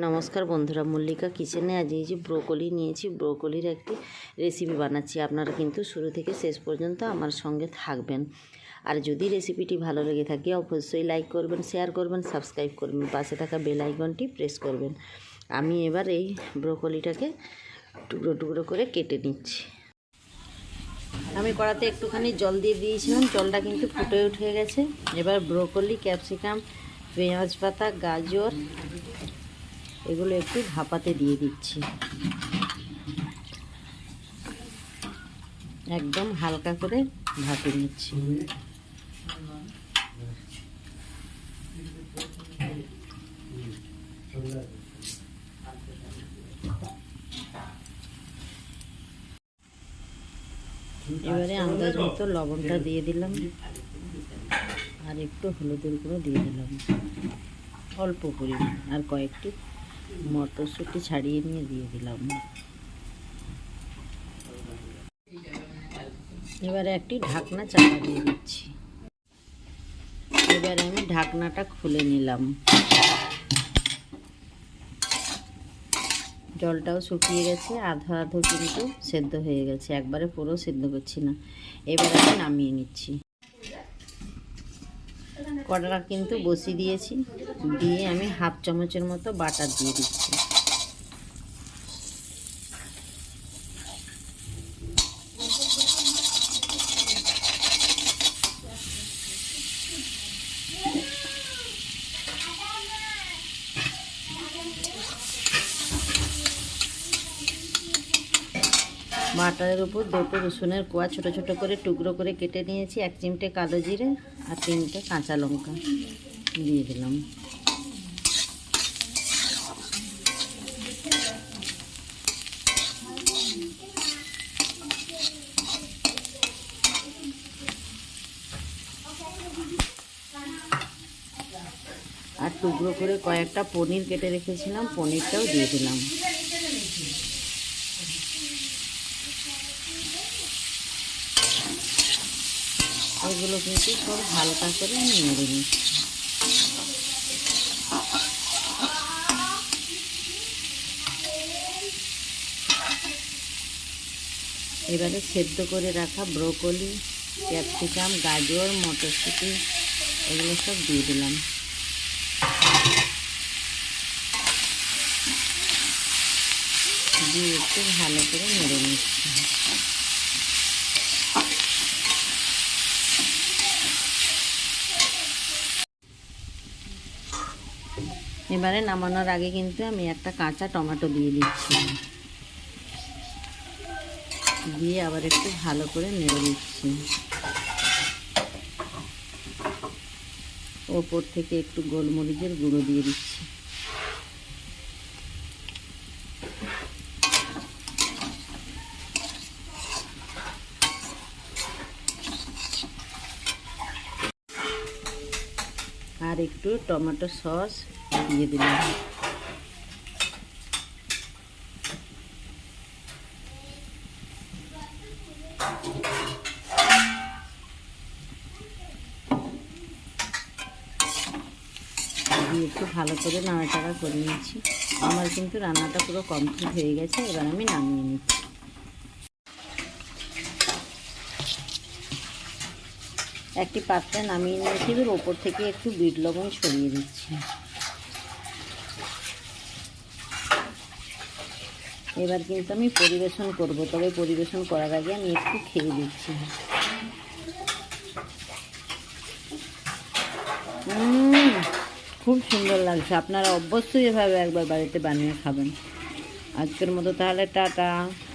নমস্কার বন্ধুরা, মল্লিকা কিচেনে আজ এই যে ব্রোকলি নিয়েছি। ব্রোকলির একটি রেসিপি বানাচ্ছি। আপনারা কিন্তু শুরু থেকে শেষ পর্যন্ত আমার সঙ্গে থাকবেন। আর যদি রেসিপিটি ভালো লেগে থাকে, অবশ্যই লাইক করবেন শেয়ার করবেন সাবস্ক্রাইব করবেন, পাশে থাকা বেল আইকনটি প্রেস করবেন। আমি এবার এই ব্রোকলিটাকে টুকরো টুকরো করে কেটে নিচ্ছি। আমি কড়াতে একটুখানি জল দিয়ে দিয়েছিলাম। জলটা কিন্তু ফুটে উঠে গেছে। এবার ব্রোকলি, ক্যাপসিকাম, পেঁয়াজ পাতা, গাজর এগুলো একটু ভাপাতে দিয়ে দিচ্ছি। একদম হালকা করে ভাপে নিচ্ছি। এবারে আন্দাজ মতো লবণটা দিয়ে দিলাম। আর একটু হলুদের গুঁড়ো দিয়ে দিলাম। অল্প পরিমাণ, আর কয়েকটি মটরশুঁটি ছাড়িয়ে নিয়ে দিয়ে দিলাম। এবারে একটি ঢাকনা চাপা দিয়ে দিচ্ছি। এবারে আমি ঢাকনাটা খুলে নিলাম। জলটাও শুকিয়ে গেছে, আধো আধো কিন্তু সেদ্ধ হয়ে গেছে। একবারে পুরো সেদ্ধ করছি না। এবারে আমি নামিয়ে নিচ্ছি। কড়া কিন্তু বসিয়ে দিয়েছি। দিয়ে আমি হাফ চামচের মতো বাটার দিয়ে দিচ্ছি। বাটারের উপর দুটো রসুনের কোয়া ছোট ছোট করে টুকরো করে কেটে নিয়েছি, এক চিমটে কালো জিরে আর তিনটে কাঁচা লঙ্কা। দিয়ে দিলাম আর টুকরো করে কয়েকটা পনির কেটে রেখেছিলাম, পনিরটাও দিয়ে দিলাম। এগুলো কিন্তু সব হালকা করে নেড়ে নিচ্ছি। এবারে সেদ্ধ করে রাখা ব্রোকলি, ক্যাপসিকাম, গাজর, মটরশুঁটি, এগুলো সব দিয়ে দিলাম। দিয়ে একটু ভালো করে নেড়ে নিচ্ছি। এবারে নামানোর আগে কিন্তু আমি একটা কাঁচা টমেটো দিয়ে দিচ্ছি। দিয়ে আবার একটু ভালো করে নেড়ে দিচ্ছি। ওপর থেকে একটু গোলমরিচের গুঁড়ো দিয়ে দিচ্ছি। আর একটু টমেটো সস দিয়ে দিলাম। একটু ভালো করে নাড়াচাড়া করে নিচ্ছি। আমার কিন্তু রান্নাটা পুরো কমপ্লিট হয়ে গেছে এবার আমি নামিয়ে নিচ্ছি। একটি পাত্রে নামিয়ে নিয়েছি এবার ওপর থেকে একটু বিট লবণ ছড়িয়ে দিচ্ছি। এবার কিন্তু আমি পরিবেশন করব তবে পরিবেশন করার আগে আমি একটু খেয়ে দিচ্ছি উম, খুব সুন্দর লাগছে। আপনারা অবশ্যই এভাবে একবার বাড়িতে বানিয়ে খাবেন। আজকের মতো তাহলে টাটা।